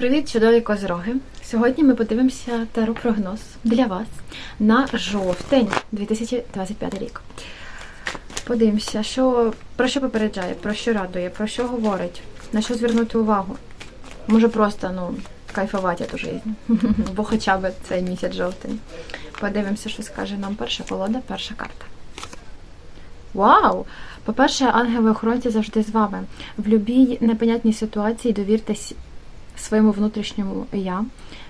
Привіт, чудові козроги! Сьогодні ми подивимося таро-прогноз для вас на жовтень 2025 рік. Подивимося, що, про що попереджає, про що радує, про що говорить, на що звернути увагу. Може просто ну, кайфувати ту життя. Бо хоча б цей місяць жовтень. Подивимося, що скаже нам перша колода, перша карта. Вау! По-перше, ангели-охоронці завжди з вами. В будь-якій непонятній ситуації довіртесь своєму внутрішньому я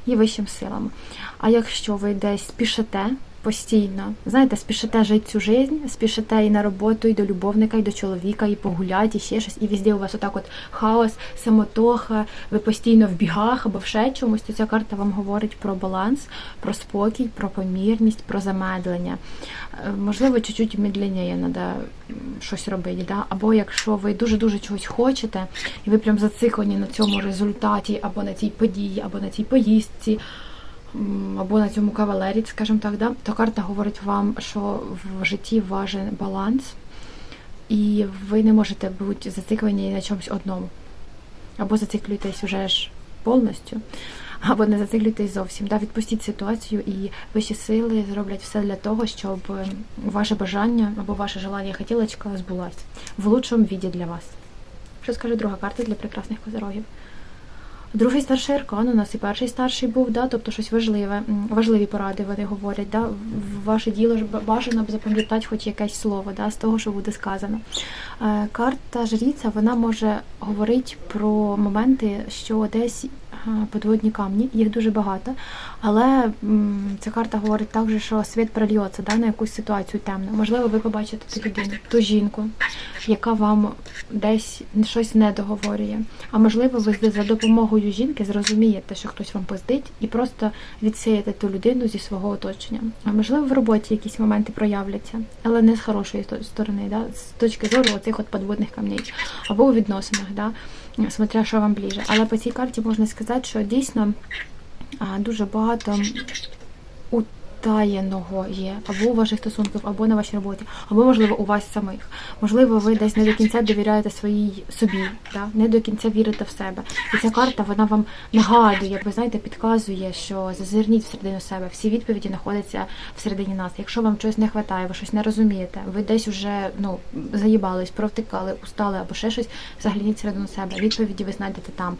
і вищим силам. А якщо ви десь спішите постійно, знаєте, спішите жити цю життя, спішите і на роботу, і до любовника, і до чоловіка, і погуляти, і ще щось, і везде у вас отак от хаос, самотоха, ви постійно в бігах або в ще чомусь, то ця карта вам говорить про баланс, про спокій, про помірність, про замедлення. Е, Можливо, чуть-чуть медленніше треба щось робити. Да? Або якщо ви дуже-дуже чогось хочете, і ви прям зациклені на цьому результаті, або на цій події, або на цій поїздці, або на цьому кавалері, скажімо так, да? то карта говорить вам, що в житті важен баланс, і ви не можете бути зациклені на чомусь одному. Або зациклюєтесь вже ж повністю, або не зациклюйтесь зовсім. Да? Відпустіть ситуацію і вищі сили зроблять все для того, щоб ваше бажання або ваше желання хотілочка збулась в лучшому віді для вас. Що скаже друга карта для прекрасних козорогів? Другий старший аркан у нас і перший старший був, да, тобто щось важливе, важливі поради вони говорять. Да, ваше діло ж бажано б запам'ятати хоч якесь слово да, з того, що буде сказано. Е, Карта жріця вона може говорити про моменти, що десь подводні камні, їх дуже багато. Але ця карта говорить також, що світ прольється да, на якусь ситуацію темну. Можливо, ви побачите ту людину, ту жінку, яка вам десь щось не договорює. А можливо, ви за допомогою жінки зрозумієте, що хтось вам поздить, і просто відсієте ту людину зі свого оточення. А можливо, в роботі якісь моменти проявляться, але не з хорошої сторони, да? з точки зору оцих от подводних камней, або у відносинах, да? Смотря що вам ближе. Але по цій карті можна сказати, що дійсно дуже багато утаєного є або у ваших стосунках, або на вашій роботі, або, можливо, у вас самих. Можливо, ви десь не до кінця довіряєте своїй собі, да? не до кінця вірите в себе. І ця карта вона вам нагадує, ви знаєте, підказує, що зазирніть всередину себе. Всі відповіді знаходяться всередині нас. Якщо вам чогось не вистачає, ви щось не розумієте, ви десь вже ну заїбались, провтикали, устали або ще щось, загляніть всередину себе. Відповіді ви знайдете там.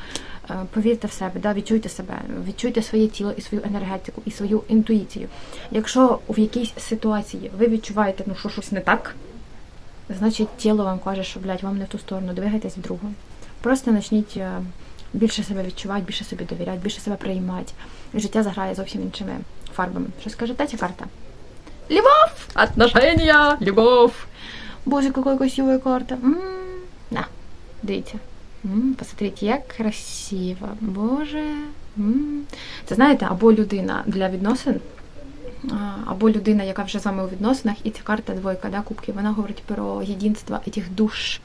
Е, Повірте в себе, да, відчуйте себе, відчуйте своє тіло і свою енергетику, і свою інтуїцію. Якщо в якійсь ситуації ви відчуваєте, ну що щось не так, значить тіло вам каже, що блядь, вам не в ту сторону, двигайтесь в другу. Просто почніть е, більше себе відчувати, більше собі довіряти, більше себе приймати. І життя заграє зовсім іншими фарбами. Що скажете ця карта? Любов! Отношения! Любов! Боже, какая красивая карта! М, На, дивіться. М, Посмотрите, як красиво. Боже. М. Це знаєте, або людина для відносин, або людина, яка вже з вами у відносинах, і ця карта двойка, да, кубки, вона говорить про єдинство цих душ,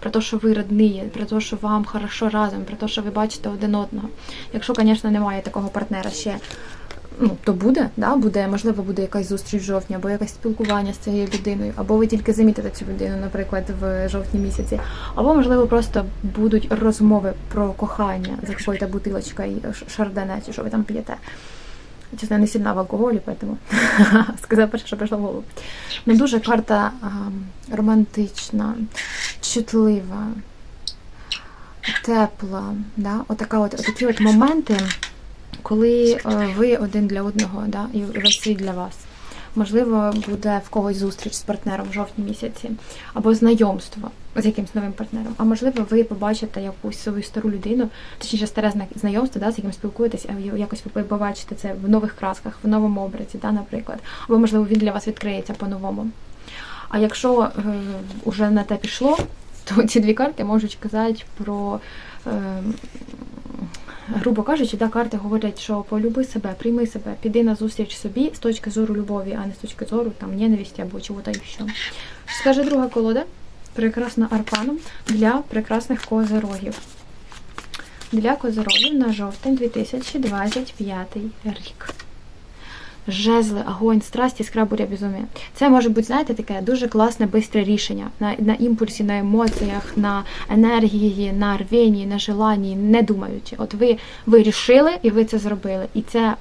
про те, що ви родні, про те, що вам хорошо разом, про те, що ви бачите один одного. Якщо, звісно, немає такого партнера ще. Ну, то буде, да, буде, можливо, буде якась зустріч в жовтні, або якесь спілкування з цією людиною, або ви тільки замітите цю людину, наприклад, в жовтні місяці, або, можливо, просто будуть розмови про кохання за якоюсь бутилочкою шардоне, чи що ви там п'єте. Чесно, я не сильна в алкоголі, поэтому сказав перше, що прийшло в голову. Ну, дуже карта а, романтична, чутлива, тепла. Да? Отака от, такі от моменти, коли е, ви один для одного, да? і весь світ для вас. Можливо, буде в когось зустріч з партнером в жовтні місяці, або знайомство з якимось новим партнером. А можливо, ви побачите якусь свою стару людину, точніше старе знайомство, да, з яким спілкуєтесь, а якось ви побачите це в нових красках, в новому образі, да, наприклад. Або, можливо, він для вас відкриється по-новому. А якщо е, вже на те пішло, то ці дві карти можуть казати про. Е, грубо кажучи, да, карти говорять, що полюби себе, прийми себе, піди на зустріч собі з точки зору любові, а не з точки зору там ненависті або чого-то ще. Скаже друга колода, прекрасна арканом для прекрасних козерогів. Для козерогів на жовтень 2025 рік. Жезли, огонь, страсть, іскра, буря, безумія. Це може бути, знаєте, таке дуже класне, бистре рішення на, на імпульсі, на емоціях, на енергії, на рвенні, на желанні, не думаючи. От ви, ви рішили і ви це зробили. І це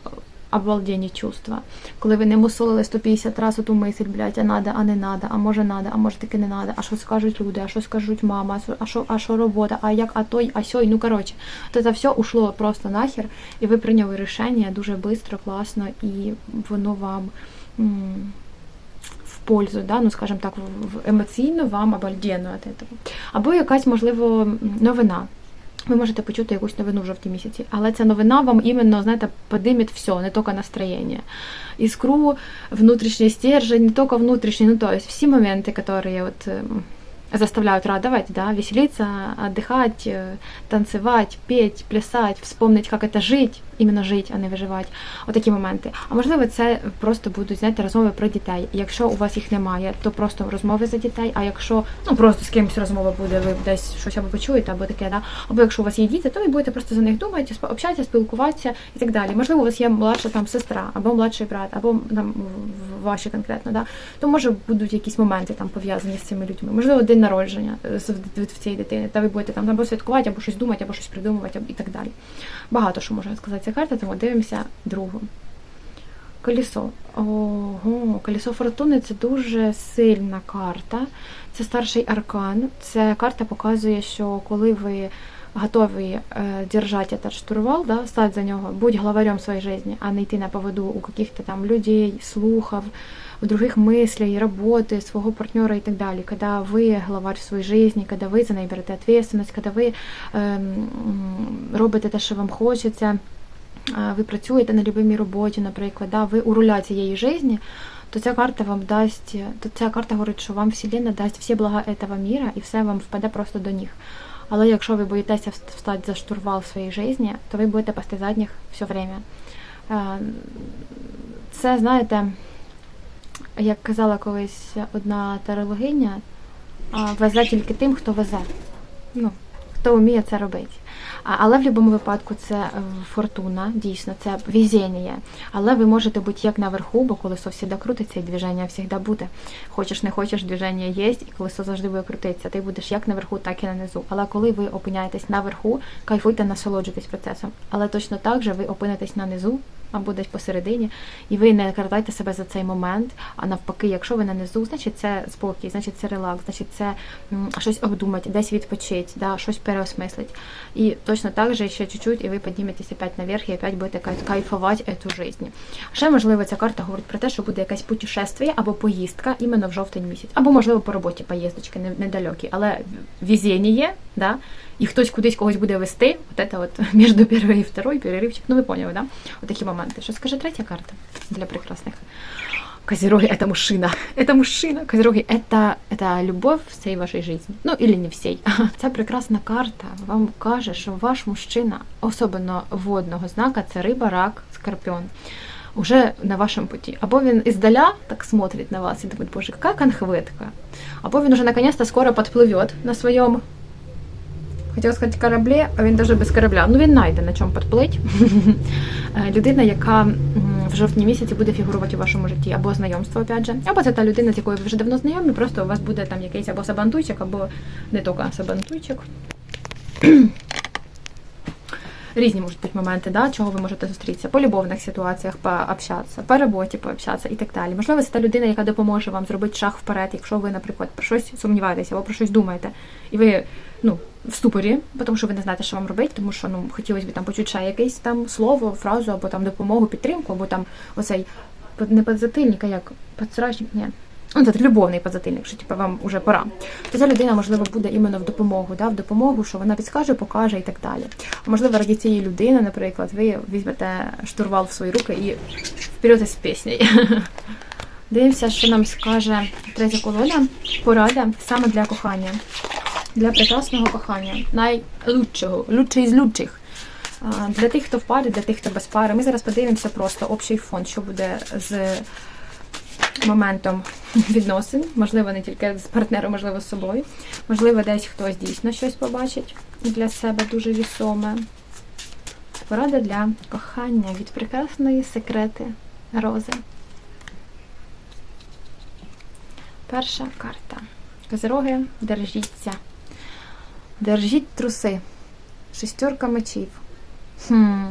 обалденні чувства. Коли ви не мусолили 150 разів ту мисль, блядь, а надо, а не надо, а може надо, а може таки не надо, а що скажуть люди, а що скажуть мама, а що- а що, робота, а як, а той, а сьой, ну коротше. То це все ушло просто нахер, і ви прийняли рішення дуже швидко, класно, і воно вам в пользу, да? ну скажімо так, в- емоційно вам обалденно. Або якась, можливо, новина. Ви можете почути якусь новину в жовтні місяці, але ця новина вам іменно, знаєте, подимить все, не тільки настроєння. Іскру, внутрішній стержень, не тільки внутрішній, ну то есть всі моменти, які от, ем, заставляют радовать, да, веселиться, отдыхать, э, танцевать, петь, плясать, вспомнить, как это жить, іменно жить, а не виживати. Отакі моменти. А можливо, це просто будуть знаєте, розмови про дітей. Якщо у вас їх немає, то просто розмови за дітей. А якщо ну просто з кимось розмова буде, ви десь щось або почуєте, або таке, да. Або якщо у вас є діти, то ви будете просто за них думати, спо- общатися, спілкуватися і так далі. Можливо, у вас є младша там сестра, або младший брат, або там в- в- ваші конкретно, да. То може будуть якісь моменти там пов'язані з цими людьми. Можливо, день народження від в в цієї дитини, та ви будете там або святкувати, або щось думати, або щось придумувати, і так далі. Багато що може сказати ця карта, тому дивимося другу. Колісо. Ого, колісо фортуни це дуже сильна карта. Це старший аркан. Це карта показує, що коли ви готові е, держати этот штурвал, да, стати за нього, будь главарем своєї житті, а не йти на поводу у каких-то там людей, слухов, у других мыслей, работы, своего партнера и так далее. Когда вы главарь в своїй житті, когда ви за неї берете ответственность, когда ви ем, робите те, що вам хочеться, а, ви працюєте на любимій роботі, наприклад, да, ви у руля цієї житті, то ця карта вам дасть, то ця карта говорить, що вам Вселенна дасть всі блага этого міра і все вам впаде просто до ніг. Але якщо ви боїтеся вст- встати за штурвал своєї житті, то ви будете пасти задніх все время. Е, Це, знаєте, як казала колись одна тарологиня, везе тільки тим, хто везе. Ну, хто вміє це робити. Але в будь-якому випадку це е, фортуна, дійсно, це везіння. Але ви можете бути як наверху, бо колесо завжди крутиться, і движення завжди буде. Хочеш, не хочеш, движення є, і колесо завжди буде крутитися. Ти будеш як наверху, так і нанизу. Але коли ви опиняєтесь наверху, кайфуйте, насолоджуйтесь процесом. Але точно так же ви опинитесь на низу або десь посередині, і ви не картайте себе за цей момент. А навпаки, якщо ви на низу, значить це спокій, значить це релакс, значить це щось обдумати, десь відпочити, да, щось переосмислити. І точно так же ще чуть-чуть, і ви підніметесь опять наверх, і опять будете кай- кайфувати цю життя. Ще можливо, ця карта говорить про те, що буде якесь путешествие або поїздка іменно в жовтень місяць, або можливо по роботі поїздочки не- недалекі, але везіння є, да, і хтось кудись когось буде вести, от це от між першою і второю переривчик. Ну ви поняли, да? Отакі моменти. Що скаже третя карта для прекрасних? Козероги это мужчина. Это мужчина. Козероги это, это любов всей вашей жизни. Ну, или не всей. Ця прекрасна карта вам каже, що ваш мужчина, особливо водного знака, це риба, рак, скорпіон. Уже на вашому путі. Або він іздаля так смотрить на вас і думає, боже, яка конхветка. Або він уже наконец-то скоро підпливе на своєму Хотіла сказати кораблі, а він навіть без корабля. Ну він знайде на чому підплить. Е, людина, яка в жовтні місяці буде фігурувати у вашому житті, або знайомство, опять же, або це та людина, з якою ви вже давно знайомі, просто у вас буде там якийсь або сабантуйчик, або не тільки сабантуйчик. Різні можуть бути моменти, да, чого ви можете зустрітися, по любовних ситуаціях пообщатися, по роботі пообщатися і так далі. Можливо, це та людина, яка допоможе вам зробити шаг вперед, якщо ви, наприклад, про щось сумніваєтеся або про щось думаєте, і ви ну, в ступорі, тому що ви не знаєте, що вам робити, тому що ну, хотілося б там почути ще якесь там слово, фразу, або там допомогу, підтримку, або там оцей не подзатильник, а як подсрачник, ні. Ну, це любовний подзатильник, що типу, вам вже пора. То ця людина, можливо, буде іменно в допомогу, да, в допомогу, що вона підскаже, покаже і так далі. Можливо, раді цієї людини, наприклад, ви візьмете штурвал в свої руки і вперед із піснею. Дивимося, що нам скаже третя колода. Порада саме для кохання. Для прекрасного кохання. Найлучшого, лучший з лучших. Для тих, хто в парі, для тих, хто без пари. Ми зараз подивимося просто общий фон, що буде з моментом відносин. Можливо, не тільки з партнером, можливо, з собою. Можливо, десь хтось дійсно щось побачить для себе дуже вісоме. Порада для кохання від прекрасної секрети рози. Перша карта. Козироги, держіться. Держіть труси. Шестерка мечів. Хм.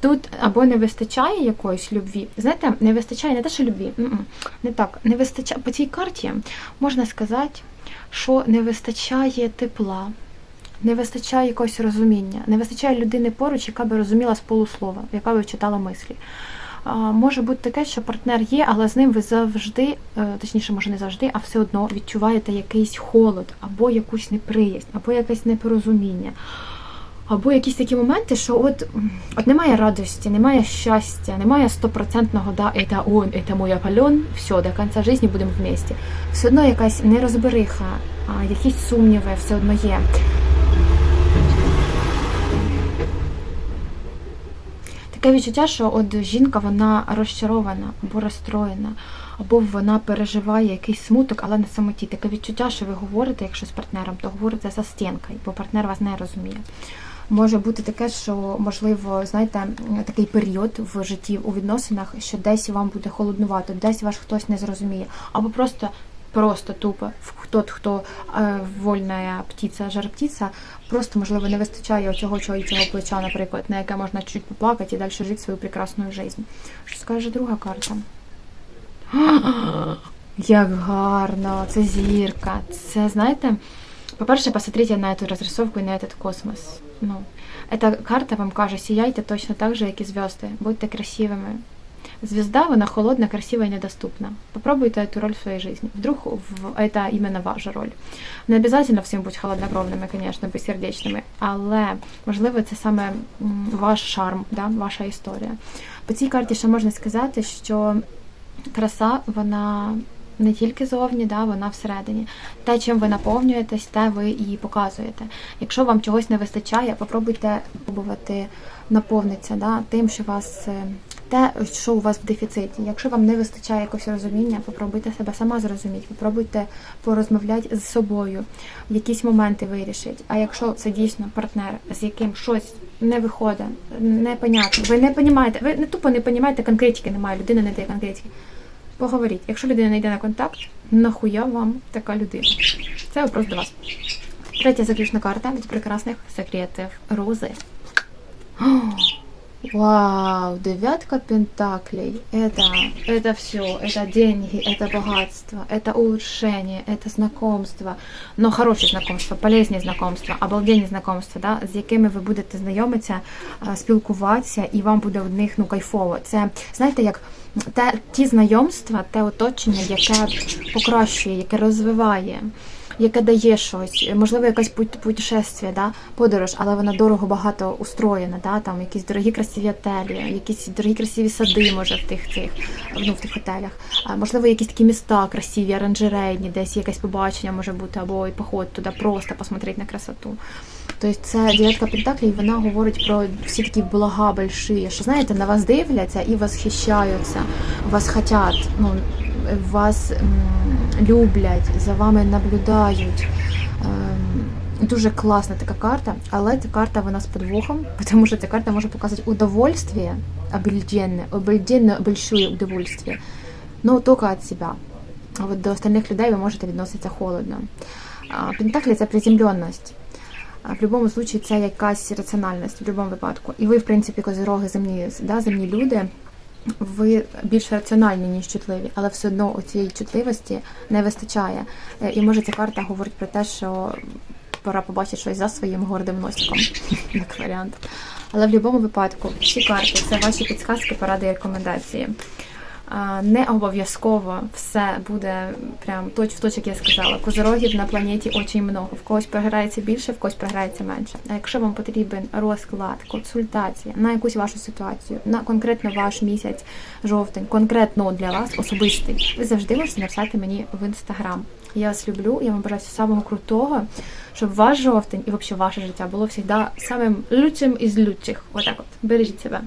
Тут або не вистачає якоїсь любві. Знаєте, не вистачає не те, що любві. Не так. Не вистачає по цій карті можна сказати, що не вистачає тепла, не вистачає якогось розуміння, не вистачає людини поруч, яка би розуміла з полуслова, яка би читала мислі. Може бути таке, що партнер є, але з ним ви завжди, е, точніше, може не завжди, а все одно відчуваєте якийсь холод, або якусь неприязнь, або якесь непорозуміння. Або якісь такі моменти, що от, от немає радості, немає щастя, немає стопроцентного да, это он, это мой Аполлон, все, до кінця життя будемо вместе. Все одно якась нерозбериха, а, якісь сумніви все одно є. Таке відчуття, що от жінка вона розчарована або розстроєна, або вона переживає якийсь смуток, але на самоті. Таке відчуття, що ви говорите, якщо з партнером, то говорите за стінкою, бо партнер вас не розуміє. Може бути таке, що можливо, знаєте, такий період в житті у відносинах, що десь вам буде холоднувато, десь ваш хтось не зрозуміє, або просто. Просто тупо тот, хто е, вольна птиця, жар птиця, просто можливо не вистачає цього чоловічого плеча, наприклад, на яке можна чуть поплакати і далі жити свою прекрасну життя. Що скаже друга карта? Як гарно, це зірка. Це, знаєте, по-перше, посмотрите на эту разрисовку и на этот космос. Ну, эта карта вам каже, сияйте точно так же, як і звезды. Будьте красивыми. Звезда, вона холодна, красива і недоступна. Попробуйте эту роль в своей жизни. Вдруг в, это именно ваша роль. Не обязательно всім бути холоднокровними, звісно, безсердечними, але можливо це саме м, ваш шарм, да, ваша історія. По цій карті ще можна сказати, що краса, вона не тільки зовні, да, вона всередині. Те, чим ви наповнюєтесь, те ви і показуєте. Якщо вам чогось не вистачає, попробуйте пробувати наповнитися да, тим, що вас. е, Те, що у вас в дефіциті. Якщо вам не вистачає якогось розуміння, попробуйте себе сама зрозуміти, попробуйте порозмовляти з собою, якісь моменти вирішити. А якщо це дійсно партнер, з яким щось не виходить, непонятно, ви не розумієте, ви не тупо не розумієте, конкретики немає, людина не дає конкретики. Поговоріть. Якщо людина не йде на контакт, нахуя вам така людина? Це вопрос до вас. Третя заключна карта від прекрасних секретів Рози. О, Вау, девятка пентаклей. Это, это все, это деньги, это богатство, это улучшение, это знакомство. Но хороші знакомства, полезні знакомства, обалденні знакомства, да, з якими ви будете знайомитися, а, спілкуватися, і вам буде в них ну кайфово. Це знаєте, як те, ті знайомства, те оточення, яке покращує, яке розвиває. Яке дає щось, можливо, якась пут- путешествие, да, подорож, але вона дорого багато устроєна, да, там якісь дорогі красиві отелі, якісь дорогі красиві сади, може, в тих цих, ну, в тих готелях. А, можливо, якісь такі міста красиві, оранжерейні, десь якесь побачення може бути, або і поход туди, просто посмотреть на красоту. Тобто це дев'ятка пентаклів, вона говорить про всі такі блага больші, що знаєте, на вас дивляться і восхищаються, вас хотять, ну, вас люблять, за вами наблюдають. Ем, Дуже класна така карта, але ця карта вона з подвохом, тому що ця карта може показати удовольствие, обельденне, обельденне большое удовольствие, но тільки від себе. А от до остальних людей ви можете відноситися холодно. Пентаклі це приземленість. В будь-якому випадку це якась раціональність в будь-якому випадку. І ви, в принципі, козироги земні, да, земні люди, ви більш раціональні, ніж чутливі, але все одно у цієї чутливості не вистачає. Е, І може ця карта говорить про те, що пора побачити щось за своїм гордим носиком, як варіант. Але в будь-якому випадку всі карти це ваші підсказки, поради і рекомендації. Не обов'язково все буде прям точ в точ, як я сказала. Козирогів на планеті дуже много. В когось програється більше, в когось програється менше. А якщо вам потрібен розклад, консультація на якусь вашу ситуацію, на конкретно ваш місяць, жовтень, конкретно для вас особистий, ви завжди можете написати мені в інстаграм. Я вас люблю, я вам бажаю самого крутого, щоб ваш жовтень і взагалі ваше життя було завжди самим лучшим із лучших. Отак от. Бережіть себе.